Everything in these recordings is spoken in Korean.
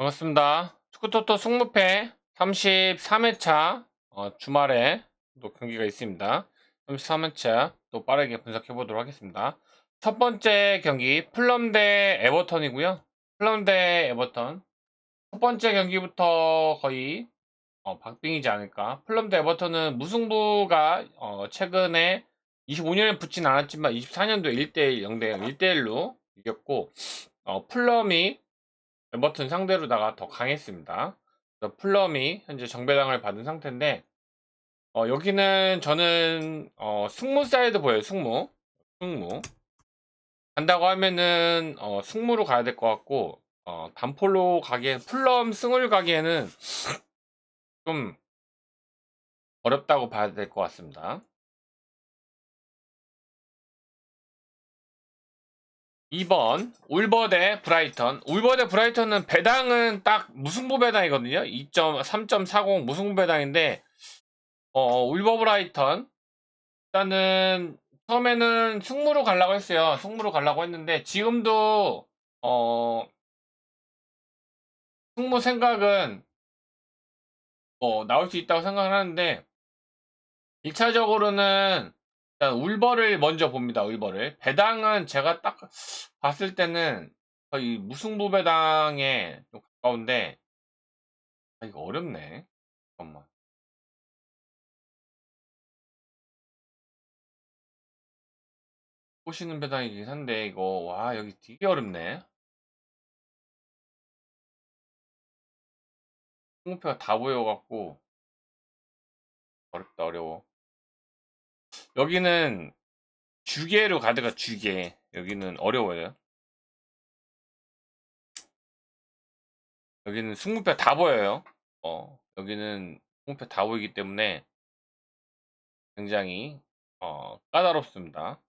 반갑습니다. 축구토토 승무패 33회차 어, 주말에 또 경기가 있습니다. 33회차 또 빠르게 분석해 보도록 하겠습니다. 첫 번째 경기 플럼 대 에버턴이고요. 플럼 대 에버턴 첫 번째 경기부터 거의 어, 박빙이지 않을까. 플럼 대 에버턴은 무승부가 어, 최근에 25년에 붙진 않았지만 24년도 1대1 0대0 1대1로 이겼고 어, 플럼이 에버튼 상대로다가 더 강했습니다. 플럼이 현재 정배당을 받은 상태인데 어, 여기는 저는 어, 승무 사이드 보여요. 승무, 승무 간다고 하면은 어, 승무로 가야 될 것 같고 어, 단폴로 가기에 플럼 승을 가기에는 좀 어렵다고 봐야 될 것 같습니다. 2번 울버 대 브라이턴. 울버 대 브라이턴은 배당은 딱 무승부 배당이거든요. 2.3.40 무승부 배당인데 어 울버 브라이턴. 일단은 처음에는 승무로 가려고 했어요. 승무로 가려고 했는데 지금도 어 승무 생각은 뭐 나올 수 있다고 생각을 하는데 1차적으로는 일단 울버를 먼저 봅니다. 울버를. 배당은 제가 딱 봤을 때는 거의 무승부 배당에 좀 가까운데 아, 이거 어렵네. 잠깐만. 보시는 배당이긴 한데 이거 와 여기 되게 어렵네. 승무표가 다 보여갖고 어렵다 어려워. 여기는 주계로 가드가 주계. 여기는 어려워요. 여기는 승무표 다 보여요. 어, 여기는 승무표 다 보이기 때문에 굉장히 어, 까다롭습니다.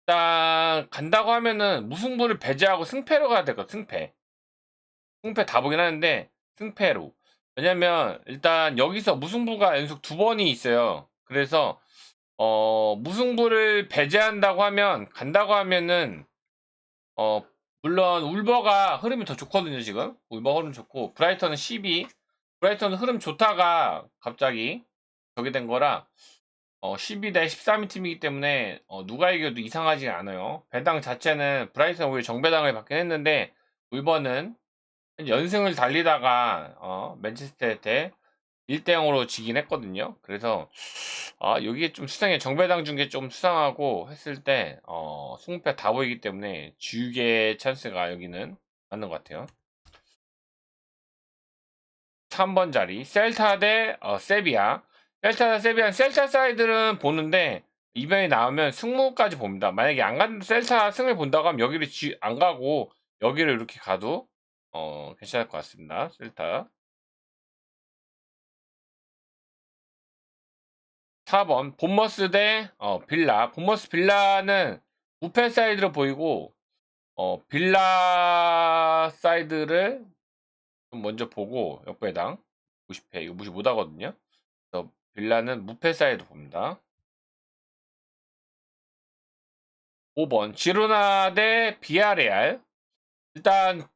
일단 간다고 하면은 무승부를 배제하고 승패로 가야 될 것 같아. 승패. 승패 다 보긴 하는데 승패로. 왜냐면 일단 여기서 무승부가 연속 두 번이 있어요. 그래서 어, 무승부를 배제한다고 하면, 간다고 하면은, 어, 물론 울버가 흐름이 더 좋거든요, 지금. 울버 흐름 좋고, 브라이턴은 12. 브라이턴은 흐름 좋다가 갑자기 저게 된 거라, 어, 12대 13위 팀이기 때문에, 어, 누가 이겨도 이상하지 않아요. 배당 자체는 브라이턴 오히려 정배당을 받긴 했는데, 울버는 연승을 달리다가, 어, 맨체스터한테 1대 0으로 지긴 했거든요. 그래서 아 여기에 좀 수상해 정배당 중에 좀 수상하고 했을 때 어, 승패 다 보이기 때문에 주계 찬스가 여기는 맞는 것 같아요. 3번 자리 셀타 대 어, 세비야 셀타 대 세비야 셀타 사이드는 보는데 이변이 나오면 승무까지 봅니다. 만약에 안 간, 셀타 승을 본다고 하면 여기를 지, 안 가고 여기를 이렇게 가도 어, 괜찮을 것 같습니다. 셀타 4번 본머스 대 어, 빌라. 본머스 빌라는 우펜 사이드로 보이고 어, 빌라 사이드를 좀 먼저 보고 역배당 90회 이거 무시 못하거든요. 그래서 빌라는 무패 사이드 봅니다. 5번 지로나 대 비아레알. 일단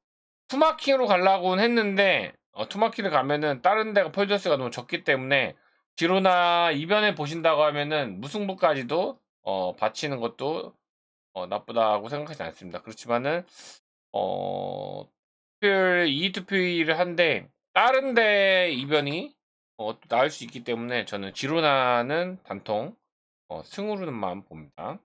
투마킹으로 가려고는 했는데 어, 투마킹을 가면은 다른 데가 펄저스가 너무 적기 때문에 지로나 이변에 보신다고 하면은 무승부까지도 어, 바치는 것도 어, 나쁘다고 생각하지 않습니다. 그렇지만은 어, 투표율 2 투표율을 한데 다른 데 이변이 어, 나올 수 있기 때문에 저는 지로나는 단통 어, 승으로만 봅니다.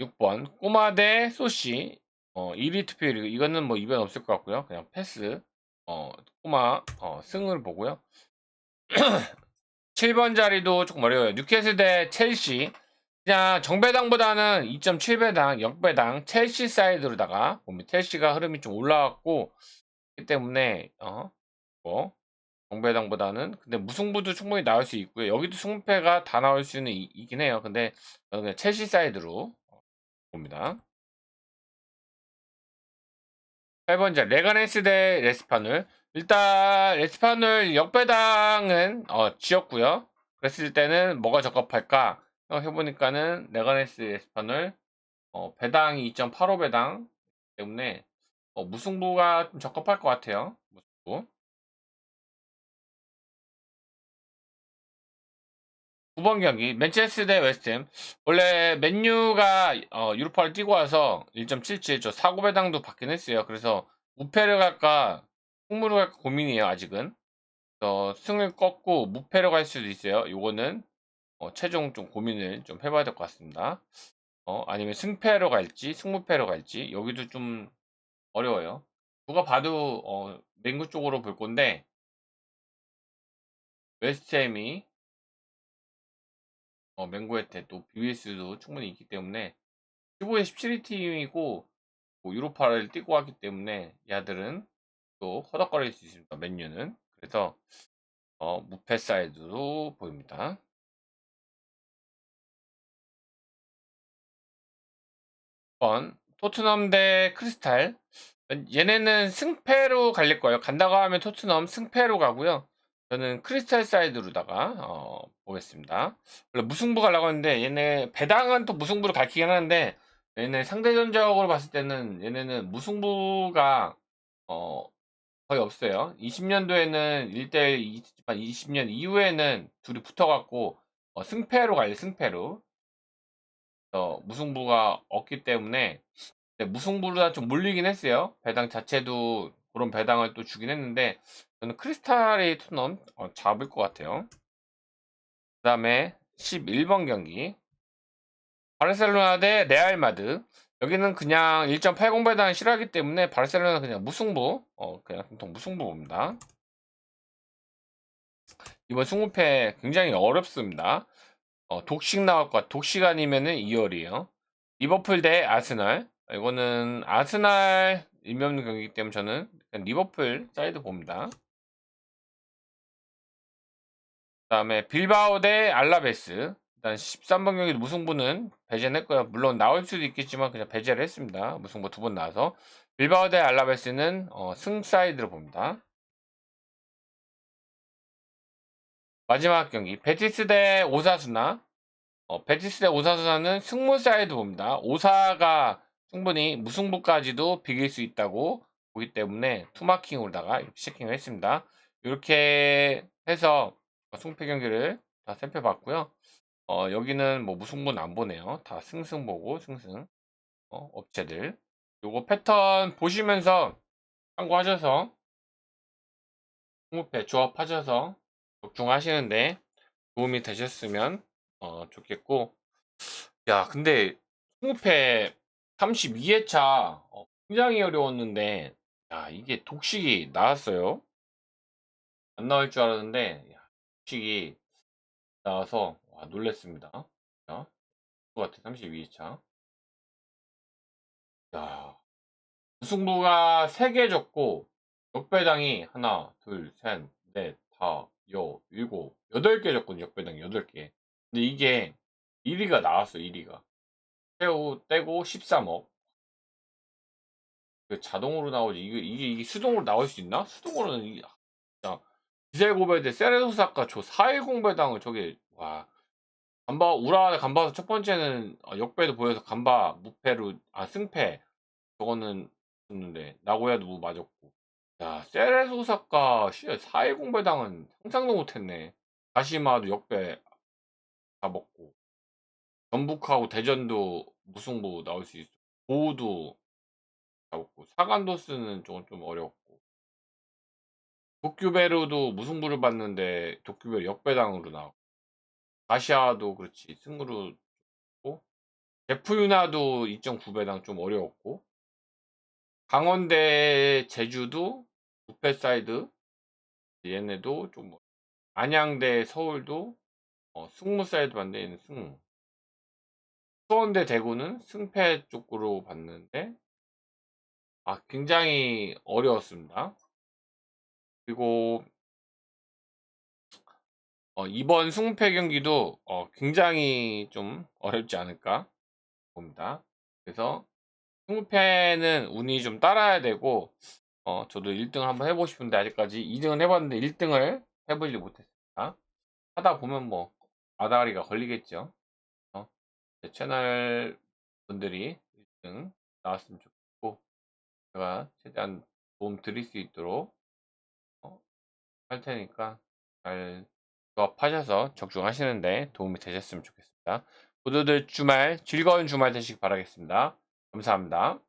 6번 꼬마 대 소시 어, 1위 투표율 이거는 뭐 이변 없을 것 같고요. 그냥 패스 어, 꼬마 어, 승을 보고요. 7번 자리도 조금 어려워요. 뉴캐슬 대 첼시. 그냥 정배당보다는 2.7배당, 역배당, 첼시 사이드로다가 보면 첼시가 흐름이 좀 올라왔고 그 때문에 어, 뭐 정배당보다는 근데 무승부도 충분히 나올 수 있고요. 여기도 승패가 다 나올 수는 이, 있긴 해요. 근데 저는 첼시 사이드로 봅니다. 8번째 레가네스 대 레스파눌 일단 레스파눌 역배당은 어, 지었고요 그랬을 때는 뭐가 적합할까 해보니까는 레가네스 레스파눌 어, 배당이 2.85배당 때문에 어, 무승부가 좀 적합할 것 같아요. 무승부. 9번 경기 맨체스터 대 웨스트햄 원래 맨유가 어, 유로파를 뛰고 와서 1.77저 사고 배당도 받긴 했어요. 그래서 무패를 갈까 승무를 갈까 고민이에요. 아직은 어, 승을 꺾고 무패로 갈 수도 있어요. 요거는 어, 최종 좀 고민을 좀 해봐야 될 것 같습니다. 어, 아니면 승패로 갈지 승무패로 갈지 여기도 좀 어려워요. 누가 봐도 어, 맨유 쪽으로 볼 건데 웨스트햄이 어, 맹구에테 또 BBS도 충분히 있기 때문에 15에 17위 팀이고 뭐 유로파를 뛰고 왔기 때문에 야들은 또 허덕거릴 수 있습니다. 맨유는 그래서 어, 무패 사이드로 보입니다. 번 토트넘 대 크리스탈 얘네는 승패로 갈릴 거예요. 간다고 하면 토트넘 승패로 가고요. 저는 크리스탈 사이드로다가 어, 보겠습니다. 원래 무승부 가려고 했는데 얘네 배당은 또 무승부로 가르치긴 하는데 얘네 상대전적으로 봤을 때는 얘네는 무승부가 어, 거의 없어요. 20년도에는 1대1 있지만 20년 이후에는 둘이 붙어갖고 어, 승패로 갈려 승패로 어, 무승부가 없기 때문에 네, 무승부보다 좀 몰리긴 했어요. 배당 자체도 그런 배당을 또 주긴 했는데 저는 크리스탈이 토넘 어, 잡을 것 같아요. 그 다음에 11번 경기 바르셀로나 대 레알 마드 여기는 그냥 1.80 배당 싫어하기 때문에 바르셀로나 그냥 무승부 어 그냥 통통 무승부 봅니다. 이번 승부패 굉장히 어렵습니다. 어, 독식 나올 것. 독식 아니면은 2월이에요. 리버풀 대 아스날. 이거는 아스날 없는 경기이기 때문에 저는 리버풀 사이드 봅니다. 다음에 빌바오 대 알라베스. 일단 13번 경기 무승부는 배제는 했고요. 물론 나올 수도 있겠지만 그냥 배제를 했습니다. 무승부 두 번 나와서. 빌바오 대 알라베스는 어, 승 사이드로 봅니다. 마지막 경기 베티스 대 오사수나 어, 베티스 대 오사수나는 승무 사이드 봅니다. 오사가 충분히 무승부까지도 비길 수 있다고 보기 때문에 투마킹으로다가 이렇게 체킹을 했습니다. 이렇게 해서 승패 경기를 다 살펴봤고요. 어, 여기는 뭐 무승부는 안 보네요. 다 승승 보고 승승 어, 업체들 요거 패턴 보시면서 참고하셔서 승무패 조합하셔서 적중하시는데 도움이 되셨으면 어, 좋겠고 야 근데 승무패 32회차 어, 굉장히 어려웠는데 야 이게 독식이 나왔어요 안 나올 줄 알았는데 야, 독식이 나와서 와, 놀랬습니다. 자, 그 같아. 32회차. 야 우승부가 3개 졌고 역배당이 하나 둘 셋 넷 다 여 일곱 여덟 개 졌거든요 역배당 여덟 개. 근데 이게 1위가 나왔어 1위가. 새우 떼고 13억. 그 자동으로 나오지. 이게, 이게, 이게 수동으로 나올 수 있나? 수동으로는 이게 진짜 디젤 고베드 세레소사카 저410 배당을 저게 와 간바 우라와 간바서 첫 번째는 어, 역배도 보여서 간바 무패로 아 승패. 저거는 줬는데 나고야도 무 맞았고. 야 세레소사카 410 배당은 상상도 못했네. 다시마도 역배 다 먹고. 전북하고 대전도 무승부 나올 수 있어. 보우도 잡았고. 사간도스는 조금 좀 어렵고 도큐베르도 무승부를 봤는데 도큐베르 역배당으로 나오고 아시아도 그렇지 승으로 고 제프유나도 2.9배당 좀 어려웠고 강원대 제주도 부패 사이드 얘네도 좀 안양대 서울도 어, 승무 사이드 봤는데 얘는 승 수원대 대구는 승패 쪽으로 봤는데 아 굉장히 어려웠습니다. 그리고 어, 이번 승패 경기도 어, 굉장히 좀 어렵지 않을까 봅니다. 그래서 승패는 운이 좀 따라야 되고 어, 저도 1등을 한번 해보고 싶은데 아직까지 2등을 해봤는데 1등을 해보지 못했습니다. 하다 보면 뭐 아다리가 걸리겠죠. 채널 분들이 1등 나왔으면 좋겠고 제가 최대한 도움 드릴 수 있도록 어, 할 테니까 잘 조합하셔서 적중하시는데 도움이 되셨으면 좋겠습니다. 모두들 주말 즐거운 주말 되시기 바라겠습니다. 감사합니다.